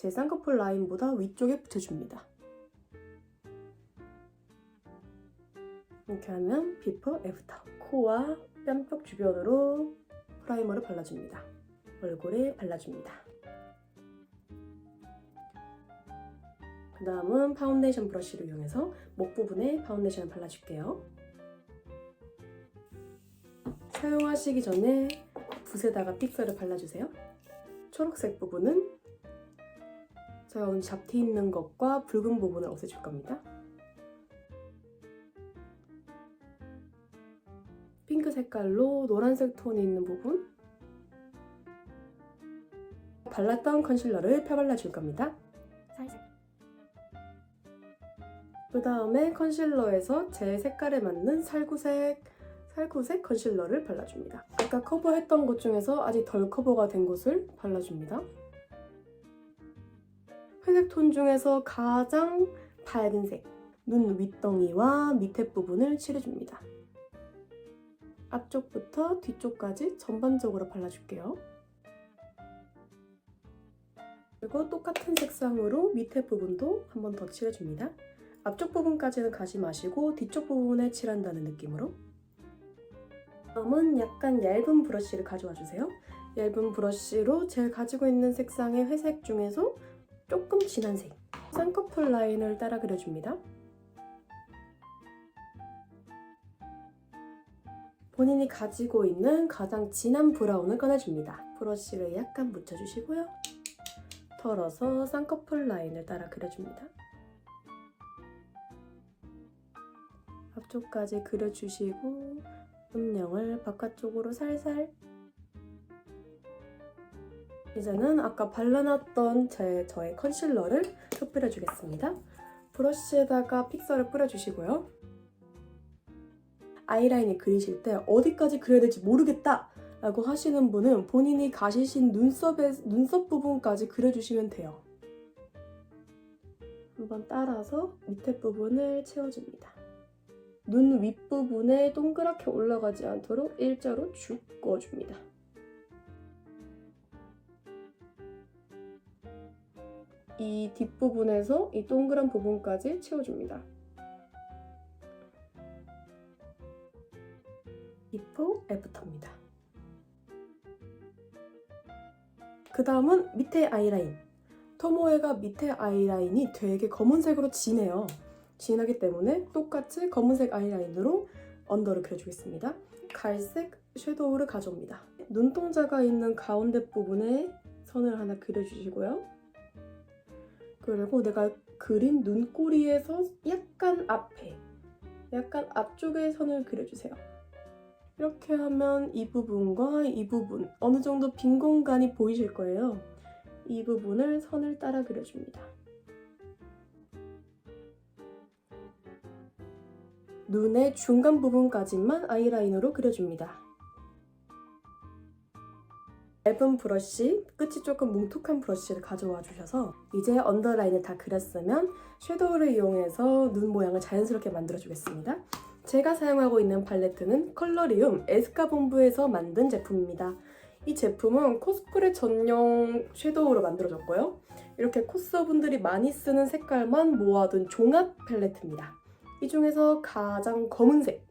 제 쌍꺼풀 라인보다 위쪽에 붙여줍니다. 이렇게 하면 비포, 애프터. 코와 뺨쪽 주변으로 프라이머를 발라줍니다. 얼굴에 발라줍니다. 그 다음은 파운데이션 브러쉬를 이용해서 목 부분에 파운데이션을 발라줄게요. 사용하시기 전에 붓에다가 픽서를 발라주세요. 초록색 부분은 제가 오늘 잡티 있는 것과 붉은 부분을 없애줄 겁니다. 핑크 색깔로 노란색 톤이 있는 부분 발랐던 컨실러를 펴발라줄 겁니다. 살살. 그 다음에 컨실러에서 제 색깔에 맞는 살구색, 살구색 컨실러를 발라줍니다. 아까 커버했던 곳 중에서 아직 덜 커버가 된 곳을 발라줍니다. 회색 톤 중에서 가장 밝은 색, 눈 윗덩이와 밑에 부분을 칠해줍니다. 앞쪽부터 뒤쪽까지 전반적으로 발라줄게요. 그리고 똑같은 색상으로 밑에 부분도 한 번 더 칠해줍니다. 앞쪽 부분까지는 가지 마시고 뒤쪽 부분에 칠한다는 느낌으로 다음은 약간 얇은 브러쉬를 가져와 주세요. 얇은 브러쉬로 제가 가지고 있는 색상의 회색 중에서 조금 진한 색 쌍꺼풀 라인을 따라 그려줍니다. 본인이 가지고 있는 가장 진한 브라운을 꺼내줍니다. 브러쉬를 약간 묻혀주시고요. 털어서 쌍꺼풀 라인을 따라 그려줍니다. 앞쪽까지 그려주시고 음영을 바깥쪽으로 살살 이제는 아까 발라놨던 제, 저의 컨실러를 펴뿌려주겠습니다. 브러쉬에다가 픽서를 뿌려주시고요. 아이라인을 그리실 때 어디까지 그려야 될지 모르겠다 라고 하시는 분은 본인이 가시신 눈썹의, 눈썹 부분까지 그려주시면 돼요. 한번 따라서 밑에 부분을 채워줍니다. 눈 윗부분에 동그랗게 올라가지 않도록 일자로 쭉 꺼줍니다. 이 뒷부분에서 이 동그란 부분까지 채워줍니다. 비포 애프터입니다. 그 다음은 밑에 아이라인. 토모에가 밑에 아이라인이 되게 검은색으로 진해요. 진하기 때문에 똑같이 검은색 아이라인으로 언더를 그려주겠습니다. 갈색 섀도우를 가져옵니다. 눈동자가 있는 가운데 부분에 선을 하나 그려주시고요. 그리고 내가 그린 눈꼬리에서 약간 앞에, 약간 앞쪽에 선을 그려주세요. 이렇게 하면 이 부분과 이 부분, 어느 정도 빈 공간이 보이실 거예요. 이 부분을 선을 따라 그려줍니다. 눈의 중간 부분까지만 아이라인으로 그려줍니다. 얇은 브러쉬, 끝이 조금 뭉툭한 브러쉬를 가져와 주셔서 이제 언더라인을 다 그렸으면 섀도우를 이용해서 눈 모양을 자연스럽게 만들어 주겠습니다. 제가 사용하고 있는 팔레트는 컬러리움 에스카본부에서 만든 제품입니다. 이 제품은 코스프레 전용 섀도우로 만들어졌고요. 이렇게 코스어분들이 많이 쓰는 색깔만 모아둔 종합 팔레트입니다. 이 중에서 가장 검은색,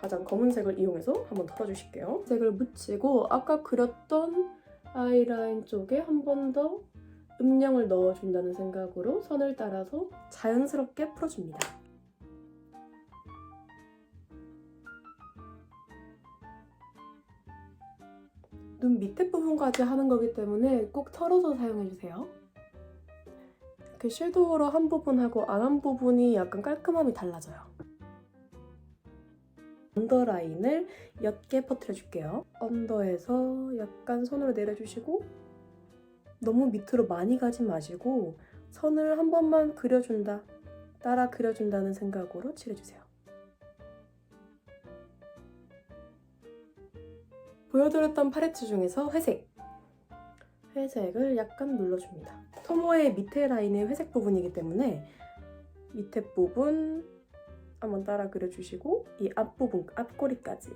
가장 검은색을 이용해서 한번 털어주실게요. 색을 묻히고 아까 그렸던 아이라인 쪽에 한 번 더 음영을 넣어준다는 생각으로 선을 따라서 자연스럽게 풀어줍니다. 눈 밑에 부분까지 하는 거기 때문에 꼭 털어서 사용해주세요. 그 섀도우로 한 부분하고 안 한 부분이 약간 깔끔함이 달라져요. 언더 라인을 옅게 퍼뜨려줄게요. 언더에서 약간 손으로 내려주시고 너무 밑으로 많이 가지 마시고 선을 한 번만 그려준다, 따라 그려준다는 생각으로 칠해주세요. 보여드렸던 팔레트 중에서 회색. 회색을 약간 눌러줍니다. 토모의 밑에 라인의 회색 부분이기 때문에 밑에 부분 한번 따라 그려주시고 이 앞부분, 앞꼬리까지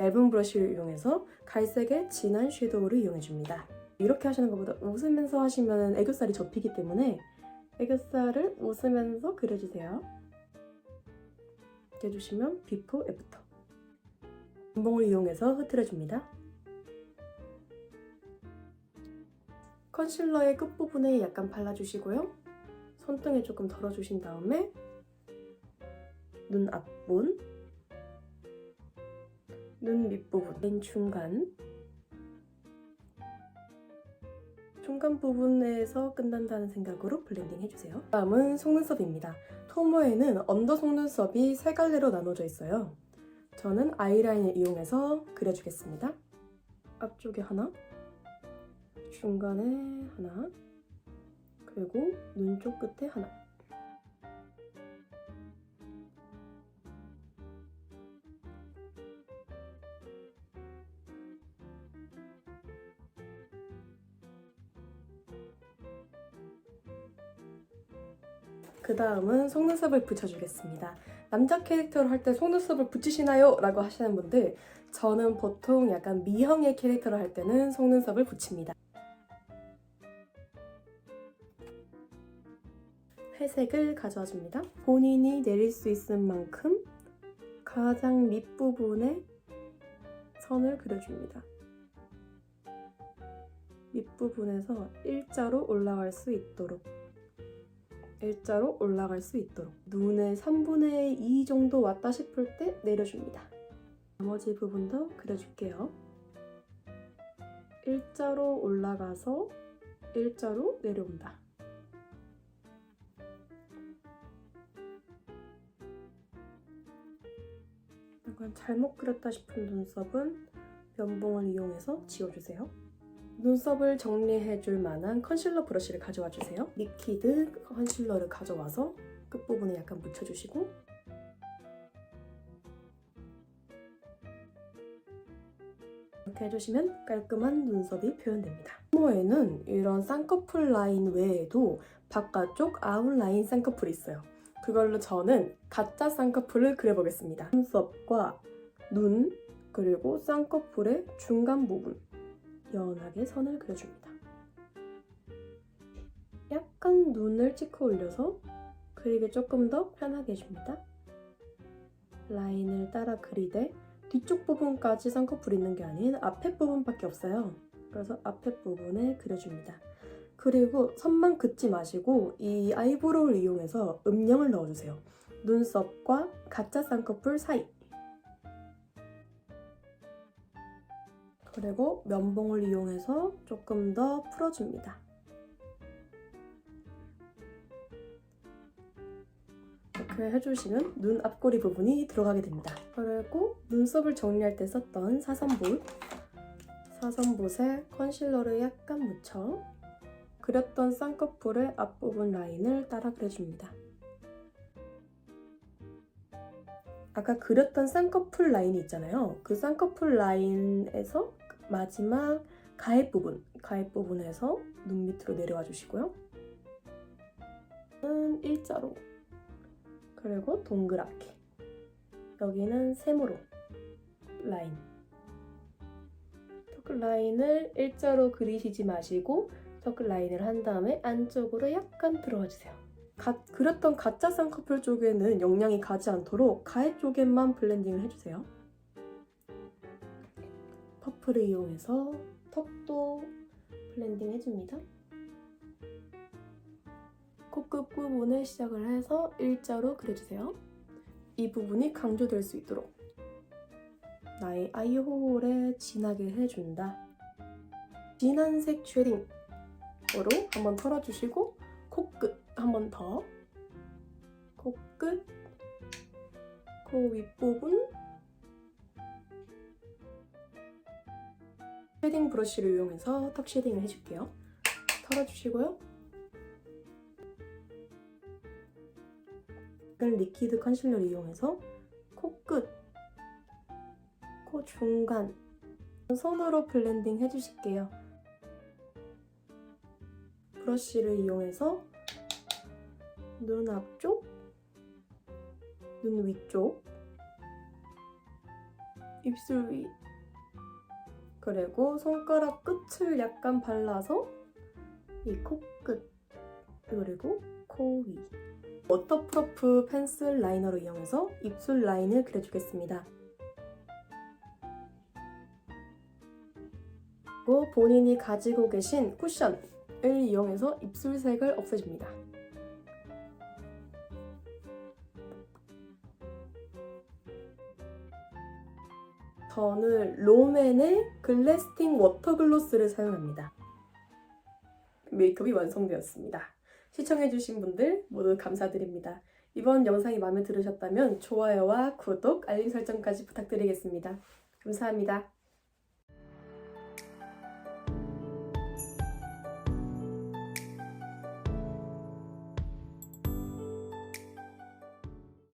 얇은 브러쉬를 이용해서 갈색의 진한 섀도우를 이용해줍니다. 이렇게 하시는 것보다 웃으면서 하시면 애교살이 접히기 때문에 애교살을 웃으면서 그려주세요. 이렇게 해주시면 비포, 애프터. 면봉을 이용해서 흐트려줍니다. 컨실러의 끝부분에 약간 발라주시고요. 손등에 조금 덜어주신 다음에 눈 앞본, 눈 밑부분, 맨 중간, 중간 부분에서 끝난다는 생각으로 블렌딩 해주세요. 다음은 속눈썹입니다. 토모에는 언더 속눈썹이 세 갈래로 나눠져 있어요. 저는 아이라인을 이용해서 그려주겠습니다. 앞쪽에 하나, 중간에 하나, 그리고 눈 쪽 끝에 하나. 그 다음은 속눈썹을 붙여주겠습니다. 남자 캐릭터를 할 때 속눈썹을 붙이시나요? 라고 하시는 분들 저는 보통 약간 미형의 캐릭터를 할 때는 속눈썹을 붙입니다. 회색을 가져와 줍니다. 본인이 내릴 수 있을 만큼 가장 밑부분에 선을 그려줍니다. 밑부분에서 일자로 올라갈 수 있도록 일자로 올라갈 수 있도록 눈의 3분의 2 정도 왔다 싶을 때 내려줍니다. 나머지 부분도 그려줄게요. 일자로 올라가서 일자로 내려온다. 약간 잘못 그렸다 싶은 눈썹은 면봉을 이용해서 지워주세요. 눈썹을 정리해줄 만한 컨실러 브러쉬를 가져와 주세요. 리퀴드 컨실러를 가져와서 끝부분에 약간 묻혀주시고 이렇게 해주시면 깔끔한 눈썹이 표현됩니다. 후모에는 이런 쌍꺼풀 라인 외에도 바깥쪽 아웃라인 쌍꺼풀이 있어요. 그걸로 저는 가짜 쌍꺼풀을 그려보겠습니다. 눈썹과 눈 그리고 쌍꺼풀의 중간 부분 연하게 선을 그려줍니다. 약간 눈을 찍어 올려서 그리기 조금 더 편하게 해줍니다. 라인을 따라 그리되 뒤쪽 부분까지 쌍꺼풀 있는 게 아닌 앞에 부분밖에 없어요. 그래서 앞에 부분에 그려줍니다. 그리고 선만 긋지 마시고 이 아이브로우를 이용해서 음영을 넣어주세요. 눈썹과 가짜 쌍꺼풀 사이 그리고 면봉을 이용해서 조금 더 풀어줍니다. 이렇게 해주시면 눈 앞꼬리 부분이 들어가게 됩니다. 그리고 눈썹을 정리할 때 썼던 사선봇 사선봇에 컨실러를 약간 묻혀 그렸던 쌍꺼풀의 앞부분 라인을 따라 그려줍니다. 아까 그렸던 쌍꺼풀 라인이 있잖아요. 그 쌍꺼풀 라인에서 마지막 가입 부분, 가입 부분에서 눈 밑으로 내려와 주시고요. 는 일자로 그리고 동그랗게 여기는 세모로 라인 터클 라인을 일자로 그리시지 마시고 터클 라인을 한 다음에 안쪽으로 약간 들어와 주세요. 가, 그렸던 가짜 쌍꺼풀 쪽에는 영양이 가지 않도록 가해 쪽에만 블렌딩을 해주세요. 퍼플을 이용해서 턱도 블렌딩 해줍니다. 코끝 부분을 시작을 해서 일자로 그려주세요. 이 부분이 강조될 수 있도록 나의 아이홀에 진하게 해준다. 진한 색 쉐딩 으로 한번 털어주시고 코끝 한번 더. 코끝, 코 윗부분. 쉐딩 브러쉬를 이용해서 턱 쉐딩을 해줄게요. 털어주시고요. 리퀴드 컨실러를 이용해서 코끝, 코 중간 손으로 블렌딩 해주실게요. 브러쉬를 이용해서 눈 앞쪽, 눈 위쪽, 입술 위, 그리고 손가락 끝을 약간 발라서 이 코끝 그리고 코 위. 워터프루프 펜슬 라이너를 이용해서 입술 라인을 그려주겠습니다. 그리고 본인이 가지고 계신 쿠션 을 이용해서 입술색을 없애줍니다. 저는 롬앤의 글래스팅 워터 글로스를 사용합니다. 메이크업이 완성되었습니다. 시청해주신 분들 모두 감사드립니다. 이번 영상이 마음에 들으셨다면 좋아요와 구독, 알림 설정까지 부탁드리겠습니다. 감사합니다.